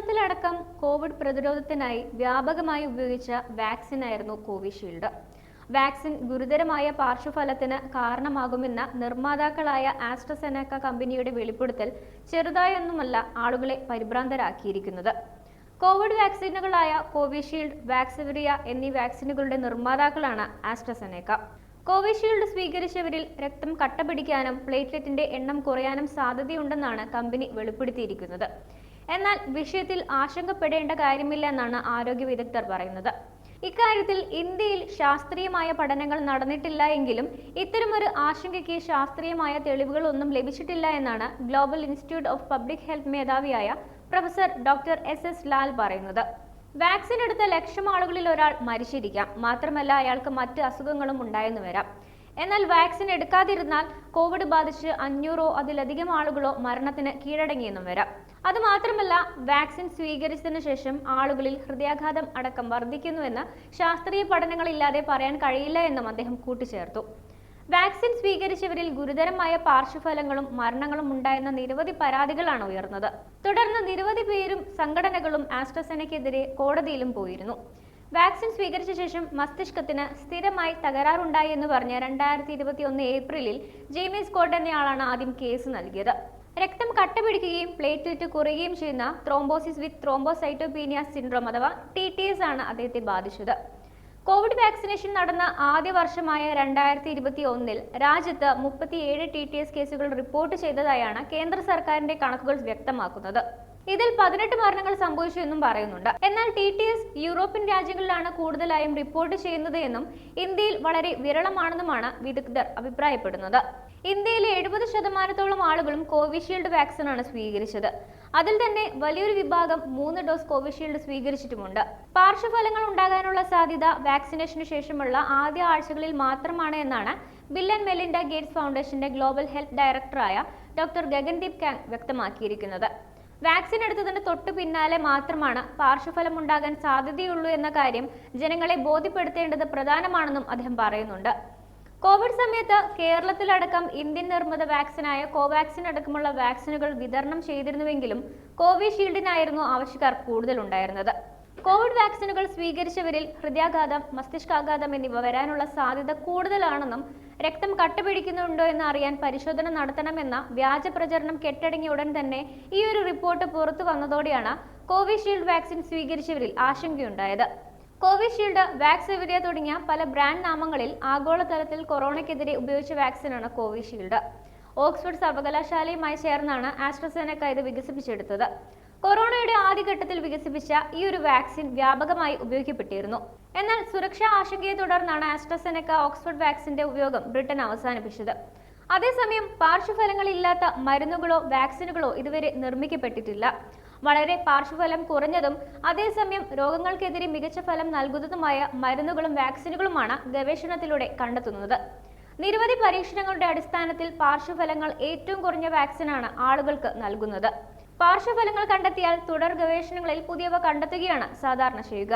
കേരളത്തിലടക്കം Covid പ്രതിരോധത്തിനായി വ്യാപകമായി ഉപയോഗിച്ച വാക്സിനായിരുന്നു കോവിഷീൽഡ്. വാക്സിൻ ഗുരുതരമായ പാർശ്വഫലത്തിന് കാരണമാകുമെന്ന നിർമ്മാതാക്കളായ ആസ്ട്രസെനക്ക കമ്പനിയുടെ വെളിപ്പെടുത്തൽ ചെറുതായൊന്നുമല്ല ആളുകളെ പരിഭ്രാന്തരാക്കിയിരിക്കുന്നത്. കോവിഡ് വാക്സിനുകളായ കോവിഷീൽഡ് വാക്സിവറിയ എന്നീ വാക്സിനുകളുടെ നിർമ്മാതാക്കളാണ് ആസ്ട്രസെനക്ക. കോവിഷീൽഡ് സ്വീകരിച്ചവരിൽ രക്തം കട്ടപിടിക്കാനും പ്ലേറ്റ്ലെറ്റിന്റെ എണ്ണം കുറയാനും സാധ്യതയുണ്ടെന്നാണ് കമ്പനി വെളിപ്പെടുത്തിയിരിക്കുന്നത്. എന്നാൽ വിഷയത്തിൽ ആശങ്കപ്പെടേണ്ട കാര്യമില്ല എന്നാണ് ആരോഗ്യ വിദഗ്ധർ പറയുന്നത്. ഇക്കാര്യത്തിൽ ഇന്ത്യയിൽ ശാസ്ത്രീയമായ പഠനങ്ങൾ നടന്നിട്ടില്ല എങ്കിലും ഇത്തരമൊരു ആശങ്കയ്ക്ക് ശാസ്ത്രീയമായ തെളിവുകളൊന്നും ലഭിച്ചിട്ടില്ല എന്നാണ് global institute of public health മേധാവിയായ professor doctor S S Lal പറയുന്നത്. വാക്സിൻ എടുത്ത ലക്ഷം ആളുകളിൽ ഒരാൾ മരിച്ചിരിക്കാം. മാത്രമല്ല അയാൾക്ക് മറ്റ് അസുഖങ്ങളും ഉണ്ടായെന്ന് വരാം. എന്നാൽ വാക്സിൻ എടുക്കാതിരുന്നാൽ കോവിഡ് ബാധിച്ച് അഞ്ഞൂറോ അതിലധികം ആളുകളോ മരണത്തിന് കീഴടങ്ങിയെന്നും വരാം. അതുമാത്രമല്ല വാക്സിൻ സ്വീകരിച്ചതിനു ശേഷം ആളുകളിൽ ഹൃദയാഘാതം അടക്കം വർദ്ധിക്കുന്നുവെന്ന് ശാസ്ത്രീയ പഠനങ്ങളില്ലാതെ പറയാൻ കഴിയില്ല എന്നും അദ്ദേഹം കൂട്ടിച്ചേർത്തു. വാക്സിൻ സ്വീകരിച്ചവരിൽ ഗുരുതരമായ പാർശ്വഫലങ്ങളും മരണങ്ങളും ഉണ്ടായെന്ന നിരവധി പരാതികളാണ് ഉയർന്നത്. തുടർന്ന് നിരവധി പേരും സംഘടനകളും ആസ്ട്രസെനയ്ക്കെതിരെ കോടതിയിലും പോയിരുന്നു. വാക്സിൻ സ്വീകരിച്ച ശേഷം മസ്തിഷ്കത്തിന് സ്ഥിരമായി തകരാറുണ്ടായി എന്ന് പറഞ്ഞ് രണ്ടായിരത്തി ഇരുപത്തി ഒന്ന് ഏപ്രിലിൽ ജെയ്മി കോട്ട് എന്നയാളാണ് ആദ്യം കേസ് നൽകിയത്. രക്തം കട്ടപിടിക്കുകയും പ്ലേറ്റ്ലെറ്റ് കുറയുകയും ചെയ്യുന്ന ത്രോംബോസിസ് വിത്ത് ത്രോംബോസൈറ്റോപീനിയ സിൻഡ്രോം അഥവാ ടി ടി എസ് ആണ് അദ്ദേഹത്തെ ബാധിച്ചത്. കോവിഡ് വാക്സിനേഷൻ നടന്ന ആദ്യ വർഷമായ രണ്ടായിരത്തി ഇരുപത്തി ഒന്നിൽ രാജ്യത്ത് മുപ്പത്തിയേഴ് ടി ടി എസ് കേസുകൾ റിപ്പോർട്ട് ചെയ്തതായാണ് കേന്ദ്ര സർക്കാരിന്റെ കണക്കുകൾ വ്യക്തമാക്കുന്നത്. ഇതിൽ പതിനെട്ട് മരണങ്ങൾ സംഭവിച്ചു എന്നും പറയുന്നുണ്ട്. എന്നാൽ ടി ടി എസ് യൂറോപ്യൻ രാജ്യങ്ങളിലാണ് കൂടുതലായും റിപ്പോർട്ട് ചെയ്യുന്നത് എന്നും ഇന്ത്യയിൽ വളരെ വിരളമാണെന്നുമാണ് വിദഗ്ധർ അഭിപ്രായപ്പെടുന്നത്. ഇന്ത്യയിലെ എഴുപത് ശതമാനത്തോളം ആളുകളും കോവിഷീൽഡ് വാക്സിനാണ് സ്വീകരിച്ചത്. അതിൽ തന്നെ വലിയൊരു വിഭാഗം മൂന്ന് ഡോസ് കോവിഷീൽഡ് സ്വീകരിച്ചിട്ടുമുണ്ട്. പാർശ്വഫലങ്ങൾ ഉണ്ടാകാനുള്ള സാധ്യത വാക്സിനേഷന് ശേഷമുള്ള ആദ്യ ആഴ്ചകളിൽ മാത്രമാണ് എന്നാണ് ബിൽ ആൻഡ് മെലിൻഡ ഗേറ്റ്സ് ഫൗണ്ടേഷന്റെ ഗ്ലോബൽ ഹെൽത്ത് ഡയറക്ടറായ ഡോക്ടർ ഗഗൻദീപ് കാങ് വ്യക്തമാക്കിയിരിക്കുന്നത്. വാക്സിൻ എടുത്തതിന് തൊട്ടു പിന്നാലെ മാത്രമാണ് പാർശ്വഫലം ഉണ്ടാകാൻ സാധ്യതയുള്ളൂ എന്ന കാര്യം ജനങ്ങളെ ബോധ്യപ്പെടുത്തേണ്ടത് പ്രധാനമാണെന്നും അദ്ദേഹം പറയുന്നുണ്ട്. കോവിഡ് സമയത്ത് കേരളത്തിലടക്കം ഇന്ത്യൻ നിർമ്മിത വാക്സിനായ കോവാക്സിൻ അടക്കമുള്ള വാക്സിനുകൾ വിതരണം ചെയ്തിരുന്നുവെങ്കിലും കോവിഷീൽഡിനായിരുന്നു ആവശ്യക്കാർ കൂടുതലുണ്ടായിരുന്നത്. കോവിഡ് വാക്സിനുകൾ സ്വീകരിച്ചവരിൽ ഹൃദയാഘാതം മസ്തിഷ്കാഘാതം എന്നിവ വരാനുള്ള സാധ്യത കൂടുതലാണെന്നും രക്തം കട്ടപിടിക്കുന്നുണ്ടോ എന്ന് അറിയാൻ പരിശോധന നടത്തണമെന്ന വ്യാജ പ്രചരണം കെട്ടടങ്ങിയ ഉടൻ തന്നെ ഈ ഒരു റിപ്പോർട്ട് പുറത്തു വന്നതോടെയാണ് കോവിഷീൽഡ് വാക്സിൻ സ്വീകരിച്ചവരിൽ ആശങ്കയുണ്ടായത്. കോവിഷീൽഡ് വാക്സിവിരിയ തുടങ്ങിയ പല ബ്രാൻഡ് നാമങ്ങളിൽ ആഗോളതലത്തിൽ കൊറോണയ്ക്കെതിരെ ഉപയോഗിച്ച വാക്സിനാണ് കോവിഷീൽഡ്. ഓക്സ്ഫോർഡ് സർവകലാശാലയുമായി ചേർന്നാണ് ആസ്ട്രസെനക്ക ഇത് വികസിപ്പിച്ചെടുത്തത്. കൊറോണയുടെ ആദ്യഘട്ടത്തിൽ വികസിപ്പിച്ച ഈ ഒരു വാക്സിൻ വ്യാപകമായി ഉപയോഗിക്കപ്പെട്ടിരുന്നു. എന്നാൽ സുരക്ഷാ ആശങ്കയെ തുടർന്നാണ് ആസ്ട്രസെനക്ക ഓക്സ്ഫോർഡ് വാക്സിന്റെ ഉപയോഗം ബ്രിട്ടൻ അവസാനിപ്പിച്ചത്. അതേസമയം പാർശ്വഫലങ്ങളില്ലാത്ത മരുന്നുകളോ വാക്സിനുകളോ ഇതുവരെ നിർമ്മിക്കപ്പെട്ടിട്ടില്ല. വളരെ പാർശ്വഫലം കുറഞ്ഞതും അതേസമയം രോഗങ്ങൾക്കെതിരെ മികച്ച ഫലം നൽകുന്നതുമായ മരുന്നുകളും വാക്സിനുകളുമാണ് ഗവേഷണത്തിലൂടെ കണ്ടെത്തുന്നത്. നിരവധി പരീക്ഷണങ്ങളുടെ അടിസ്ഥാനത്തിൽ പാർശ്വഫലങ്ങൾ ഏറ്റവും കുറഞ്ഞ വാക്സിനാണ് ആളുകൾക്ക് നൽകുന്നത്. പാർശ്വഫലങ്ങൾ കണ്ടെത്തിയാൽ തുടർ ഗവേഷണങ്ങളിൽ പുതിയവ കണ്ടെത്തുകയാണ് സാധാരണ ചെയ്യുക.